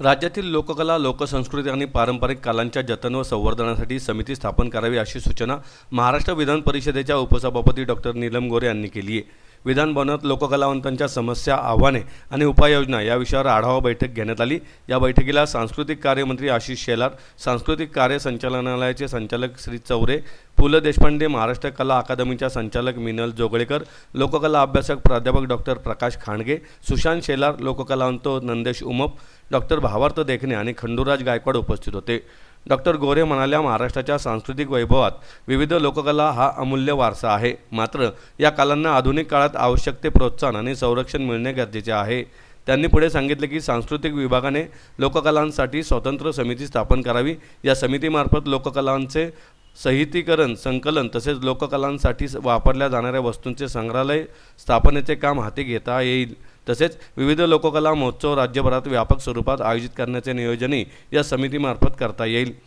राज्यातील लोककला लोकसंस्कृती आणि पारंपरिक कलांच्या जतन व संवर्धनासाठी समिती स्थापन करावी अशी सूचना महाराष्ट्र विधान परिषदेच्या उपसभापती डॉक्टर नीलम गोरे यांनी केली आहे. विधान भवनात लोककलावंतांच्या समस्या आव्हाने आणि उपाययोजना या विषयावर आढावा बैठक घेण्यात आली. या बैठकीला सांस्कृतिक कार्यमंत्री आशिष शेलार सांस्कृतिक कार्य संचालनालयाचे संचालक श्री चौरे पु ल देशपांडे महाराष्ट्र कला अकादमीच्या संचालक मिनल जोगळेकर लोककला अभ्यासक प्राध्यापक डॉक्टर प्रकाश खांडगे सुशांत शेलार लोककलावंत नंदेश उमप डॉक्टर भावार्थ देखणे आणि खंडूराज गायकवाड उपस्थित होते. डॉक्टर गोरे म्हणाल्या महाराष्ट्राच्या सांस्कृतिक वैभवात विविध लोककला हा अमूल्य वारसा आहे. मात्र या कलांना आधुनिक काळात आवश्यक ते प्रोत्साहन आणि संरक्षण मिळणे गरजेचे आहे. त्यांनी पुढे सांगितले की सांस्कृतिक विभागाने लोककलांसाठी स्वतंत्र समिती स्थापन करावी. या समितीमार्फत लोककलांचे साहित्यीकरण संकलन तसेच लोककलांसाठी वापरल्या जाणाऱ्या वस्तूंचे संग्रहालय स्थापनेचे काम हाती घेता येईल. तसेच विविध लोककला महोत्सव राज्यभरात व्यापक स्वरूपात आयोजित करण्याचे नियोजनही या समितीमार्फत करता येईल.